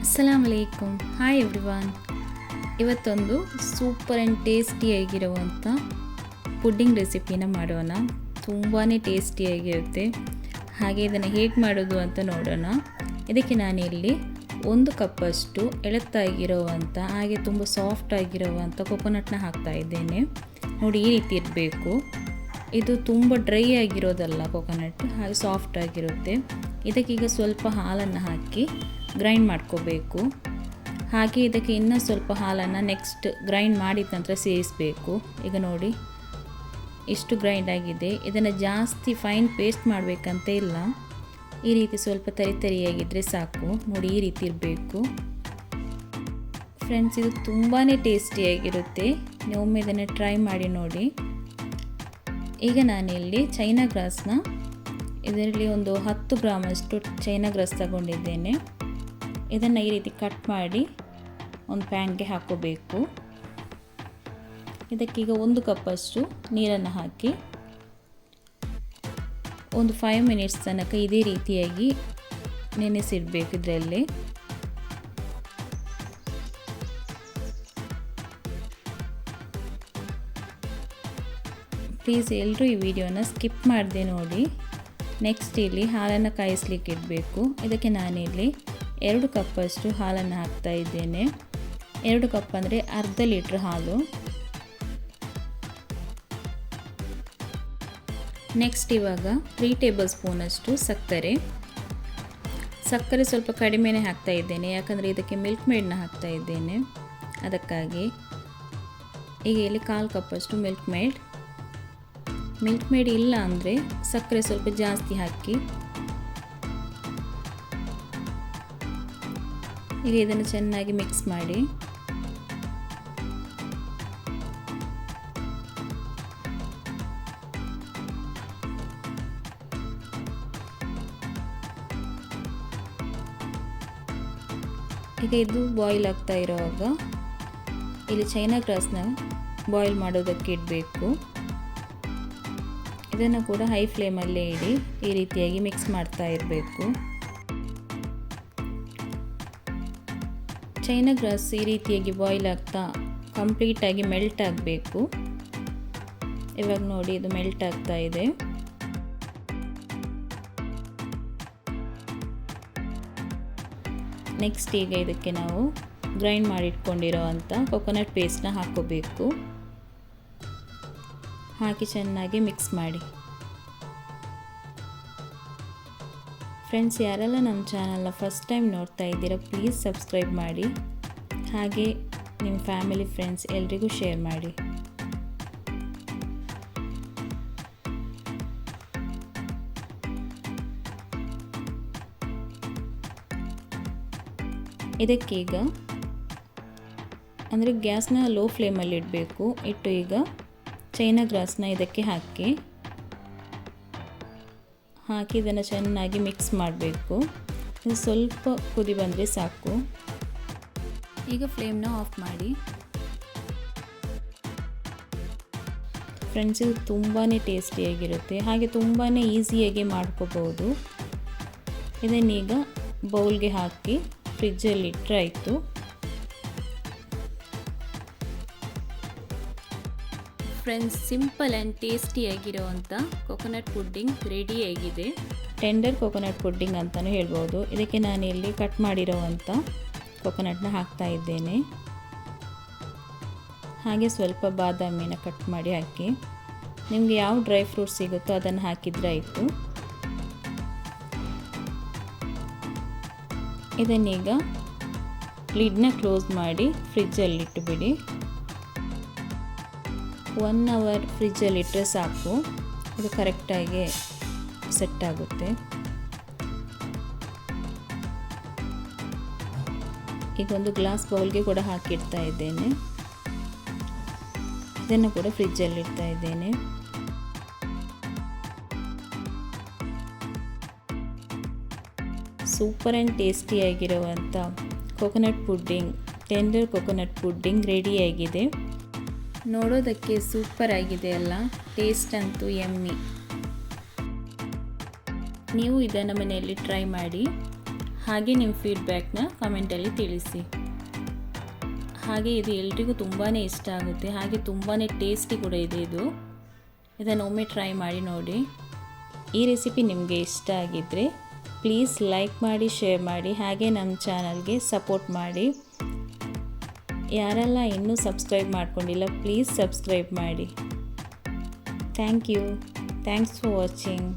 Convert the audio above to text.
ಅಸ್ಸಲಾಮ್ ಅಲೈಕುಮ್ hi everyone ಇವತ್ತೊಂದು super and ಟೇಸ್ಟಿಯಾಗಿರುವಂಥ ಪುಡ್ಡಿಂಗ್ ರೆಸಿಪಿನ ಮಾಡೋಣ. ತುಂಬಾ ಟೇಸ್ಟಿಯಾಗಿರುತ್ತೆ ಹಾಗೆ ಇದನ್ನು ಹೇಗೆ ಮಾಡೋದು ಅಂತ ನೋಡೋಣ. ಇದಕ್ಕೆ ನಾನಿಲ್ಲಿ ಒಂದು ಕಪ್ಪಷ್ಟು ಎಳತ್ತಾಗಿರುವಂಥ ಹಾಗೆ ತುಂಬ ಸಾಫ್ಟ್ ಆಗಿರುವಂಥ ಕೊಕೊನಟ್ನ ಹಾಕ್ತಾ ಇದ್ದೇನೆ. ನೋಡಿ ಈ ರೀತಿ ಇರಬೇಕು. ಇದು ತುಂಬ ಡ್ರೈ ಆಗಿರೋದಲ್ಲ ಕೊಕೊನಟ್ ಹಾಗೆ ಸಾಫ್ಟ್ ಆಗಿರುತ್ತೆ. ಇದಕ್ಕೀಗ ಸ್ವಲ್ಪ ಹಾಲನ್ನು ಹಾಕಿ ಗ್ರೈಂಡ್ ಮಾಡ್ಕೋಬೇಕು. ಹಾಗೆ ಇದಕ್ಕೆ ಇನ್ನೂ ಸ್ವಲ್ಪ ಹಾಲನ್ನು ನೆಕ್ಸ್ಟ್ ಗ್ರೈಂಡ್ ಮಾಡಿದ ನಂತರ ಸೇರಿಸಬೇಕು. ಈಗ ನೋಡಿ, ಇಷ್ಟು ಗ್ರೈಂಡ್ ಆಗಿದೆ. ಇದನ್ನು ಜಾಸ್ತಿ ಫೈನ್ ಪೇಸ್ಟ್ ಮಾಡಬೇಕಂತ ಇಲ್ಲ. ಈ ರೀತಿ ಸ್ವಲ್ಪ ತರಿ ತರಿಯಾಗಿದ್ದರೆ ಸಾಕು. ನೋಡಿ, ಈ ರೀತಿ ಇರಬೇಕು. ಫ್ರೆಂಡ್ಸ್, ಇದು ತುಂಬಾ ಟೇಸ್ಟಿಯಾಗಿರುತ್ತೆ ನೀವೊಮ್ಮೆ ಇದನ್ನು ಟ್ರೈ ಮಾಡಿ ನೋಡಿ. ಈಗ ನಾನಿಲ್ಲಿ ಚೈನಾ ಗ್ರಾಸ್ನ ಇದರಲ್ಲಿ ಒಂದು ಹತ್ತು ಗ್ರಾಮಷ್ಟು ಚೈನಾ ಗ್ರಾಸ್ ತಗೊಂಡಿದ್ದೇನೆ. ಇದನ್ನು ಈ ರೀತಿ ಕಟ್ ಮಾಡಿ ಒಂದು ಪ್ಯಾನ್ಗೆ ಹಾಕೋಬೇಕು. ಇದಕ್ಕೀಗ ಒಂದು ಕಪ್ಪಷ್ಟು ನೀರನ್ನು ಹಾಕಿ ಒಂದು ಫೈವ್ ಮಿನಿಟ್ಸ್ ತನಕ ಇದೇ ರೀತಿಯಾಗಿ ನೆನೆಸಿಡಬೇಕು ಇದರಲ್ಲಿ. ಪ್ಲೀಸ್ ಎಲ್ಲರೂ ಈ ವಿಡಿಯೋನ ಸ್ಕಿಪ್ ಮಾಡಿದೆ ನೋಡಿ. ನೆಕ್ಸ್ಟ್ ಇಲ್ಲಿ ಹಾಲನ್ನು ಕಾಯಿಸ್ಲಿಕ್ಕೆ ಇಡಬೇಕು. ಇದಕ್ಕೆ ನಾನಿಲ್ಲಿ ಎರಡು ಕಪ್ಪಷ್ಟು ಹಾಲನ್ನು ಹಾಕ್ತಾ ಇದ್ದೇನೆ. ಎರಡು ಕಪ್ ಅಂದರೆ ಅರ್ಧ ಲೀಟ್ರ್ ಹಾಲು. ನೆಕ್ಸ್ಟ್ ಇವಾಗ ತ್ರೀ ಟೇಬಲ್ ಸ್ಪೂನಷ್ಟು ಸಕ್ಕರೆ. ಸಕ್ಕರೆ ಸ್ವಲ್ಪ ಕಡಿಮೆನೇ ಹಾಕ್ತಾ ಇದ್ದೇನೆ. ಯಾಕಂದರೆ ಇದಕ್ಕೆ ಮಿಲ್ಕ್ ಮೇಡ್ನ ಹಾಕ್ತಾ ಇದ್ದೇನೆ. ಅದಕ್ಕಾಗಿ ಈಗ ಇಲ್ಲಿ ಕಾಲು ಕಪ್ಪಷ್ಟು ಮಿಲ್ಕ್ ಮೇಡ್ ಮಿಲ್ಕ್ ಮೇಡ್ ಇಲ್ಲ ಅಂದರೆ ಸಕ್ಕರೆ ಸ್ವಲ್ಪ ಜಾಸ್ತಿ ಹಾಕಿ. ಈಗ ಇದನ್ನು ಚೆನ್ನಾಗಿ ಮಿಕ್ಸ್ ಮಾಡಿ. ಈಗ ಇದು ಬಾಯ್ಲ್ ಆಗ್ತಾ ಇರೋವಾಗ, ಇಲ್ಲಿ ಚೈನಾ ಗ್ರಾಸ್ನ ಬಾಯ್ಲ್ ಮಾಡೋದಕ್ಕೆ ಇಡಬೇಕು. ಇದನ್ನು ಕೂಡ ಹೈ ಫ್ಲೇಮಲ್ಲೇ ಇಡಿ, ಈ ರೀತಿಯಾಗಿ ಮಿಕ್ಸ್ ಮಾಡ್ತಾ ಇರಬೇಕು. ಚೈನಾ ಗ್ರಾಸ್ ಈ ರೀತಿಯಾಗಿ ಬಾಯ್ಲ್ ಆಗ್ತಾ ಕಂಪ್ಲೀಟಾಗಿ ಮೆಲ್ಟ್ ಆಗಬೇಕು. ಇವಾಗ ನೋಡಿ ಇದು ಮೆಲ್ಟ್ ಆಗ್ತಾ ಇದೆ. ನೆಕ್ಸ್ಟ್ ಈಗ ಇದಕ್ಕೆ ನಾವು ಗ್ರೈಂಡ್ ಮಾಡಿಟ್ಕೊಂಡಿರೋ ಅಂಥ ಕೊಕೊನಟ್ ಪೇಸ್ಟ್ನ ಹಾಕೋಬೇಕು ಹಾಕಿ ಚೆನ್ನಾಗಿ ಮಿಕ್ಸ್ ಮಾಡಿ. ಫ್ರೆಂಡ್ಸ್, ಯಾರೆಲ್ಲ ನಮ್ಮ ಚಾನಲ್ನ ಫಸ್ಟ್ ಟೈಮ್ ನೋಡ್ತಾ ಇದ್ದೀರಾ, ಪ್ಲೀಸ್ ಸಬ್ಸ್ಕ್ರೈಬ್ ಮಾಡಿ. ಹಾಗೆ ನಿಮ್ಮ ಫ್ಯಾಮಿಲಿ, ಫ್ರೆಂಡ್ಸ್ ಎಲ್ರಿಗೂ ಶೇರ್ ಮಾಡಿ. ಇದಕ್ಕೀಗ, ಅಂದರೆ ಗ್ಯಾಸ್ನ ಲೋ ಫ್ಲೇಮಲ್ಲಿ ಇಡಬೇಕು. ಇಟ್ಟು ಈಗ ಚೈನಾ ಗ್ರಾಸ್ನ ಇದಕ್ಕೆ ಹಾಕಿ ಹಾಕಿ ಇದನ್ನು ಚೆನ್ನಾಗಿ ಮಿಕ್ಸ್ ಮಾಡಬೇಕು. ಇದು ಸ್ವಲ್ಪ ಕುದಿ ಬಂದರೆ ಸಾಕು. ಈಗ ಫ್ಲೇಮ್ನ ಆಫ್ ಮಾಡಿ. ಫ್ರೆಂಡ್ಸ್, ಇದು ತುಂಬಾ ಟೇಸ್ಟಿಯಾಗಿರುತ್ತೆ. ಹಾಗೆ ತುಂಬಾ ಈಸಿಯಾಗಿ ಮಾಡ್ಕೋಬೋದು ಇದನ್ನೀಗ ಬೌಲ್ಗೆ ಹಾಕಿ ಫ್ರಿಜ್ಜಲ್ಲಿ ಇಟ್ಟರೆ ಆಯಿತು. ಫ್ರೆಂಡ್ಸ್, ಸಿಂಪಲ್ ಆ್ಯಂಡ್ ಟೇಸ್ಟಿಯಾಗಿರೋವಂಥ ಕೊಕೊನಟ್ ಪುಡ್ಡಿಂಗ್ ರೆಡಿಯಾಗಿದೆ ಟೆಂಡರ್ ಕೊಕೊನಟ್ ಪುಡ್ಡಿಂಗ್ ಅಂತಲೂ ಹೇಳ್ಬೋದು. ಇದಕ್ಕೆ ನಾನು ಇಲ್ಲಿ ಕಟ್ ಮಾಡಿರೋವಂಥ ಕೊಕೊನಟ್ನ ಹಾಕ್ತಾ ಇದ್ದೇನೆ. ಹಾಗೆ ಸ್ವಲ್ಪ ಬಾದಾಮಿನ ಕಟ್ ಮಾಡಿ ಹಾಕಿ. ನಿಮಗೆ ಯಾವ ಡ್ರೈ ಫ್ರೂಟ್ಸ್ ಸಿಗುತ್ತೋ ಅದನ್ನು ಹಾಕಿದರೆ ಆಯಿತು. ಇದನ್ನೀಗ ಲಿಡ್ನ ಕ್ಲೋಸ್ ಮಾಡಿ ಫ್ರಿಜ್ಜಲ್ಲಿ ಇಟ್ಟುಬಿಡಿ ಒನ್ ಅವರ್ ಫ್ರಿಜ್ಜಲ್ಲಿ ಇಟ್ಟರೆ ಸಾಕು. ಇದು ಕರೆಕ್ಟಾಗಿ ಸೆಟ್ ಆಗುತ್ತೆ. ಈಗ ಒಂದು ಗ್ಲಾಸ್ ಬೌಲ್ಗೆ ಕೂಡ ಹಾಕಿಡ್ತಾ ಇದ್ದೇನೆ. ಇದನ್ನು ಕೂಡ ಫ್ರಿಜ್ಜಲ್ಲಿ ಇಡ್ತಾ ಇದ್ದೇನೆ. Super and ಟೇಸ್ಟಿಯಾಗಿರುವಂಥ coconut pudding tender coconut pudding ರೆಡಿಯಾಗಿದೆ ನೋಡೋದಕ್ಕೆ ಸೂಪರ್ ಆಗಿದೆ ಅಲ್ಲ? ಟೇಸ್ಟ್ ಅಂತೂ ಎಮ್ಮಿ. ನೀವು ಇದನ್ನು ಮನೆಯಲ್ಲಿ ಟ್ರೈ ಮಾಡಿ. ಹಾಗೆ ನಿಮ್ಮ ಫೀಡ್ಬ್ಯಾಕ್ನ ಕಮೆಂಟಲ್ಲಿ ತಿಳಿಸಿ. ಹಾಗೆ ಇದು ಎಲ್ರಿಗೂ ತುಂಬಾ ಇಷ್ಟ ಆಗುತ್ತೆ. ಹಾಗೆ ತುಂಬಾ ಟೇಸ್ಟಿ ಕೂಡ ಇದೆ ಇದು. ಇದನ್ನು ಒಮ್ಮೆ ಟ್ರೈ ಮಾಡಿ ನೋಡಿ. ಈ ರೆಸಿಪಿ ನಿಮಗೆ ಇಷ್ಟ ಆಗಿದ್ದರೆ ಪ್ಲೀಸ್ ಲೈಕ್ ಮಾಡಿ ಶೇರ್ ಮಾಡಿ, ಹಾಗೆ ನಮ್ಮ ಚಾನಲ್ಗೆ ಸಪೋರ್ಟ್ ಮಾಡಿ. ಯಾರೆಲ್ಲ ಇನ್ನೂ ಸಬ್ಸ್ಕ್ರೈಬ್ ಮಾಡ್ಕೊಂಡಿಲ್ಲ ಪ್ಲೀಸ್ ಸಬ್ಸ್ಕ್ರೈಬ್ ಮಾಡಿ. Thank you thanks for watching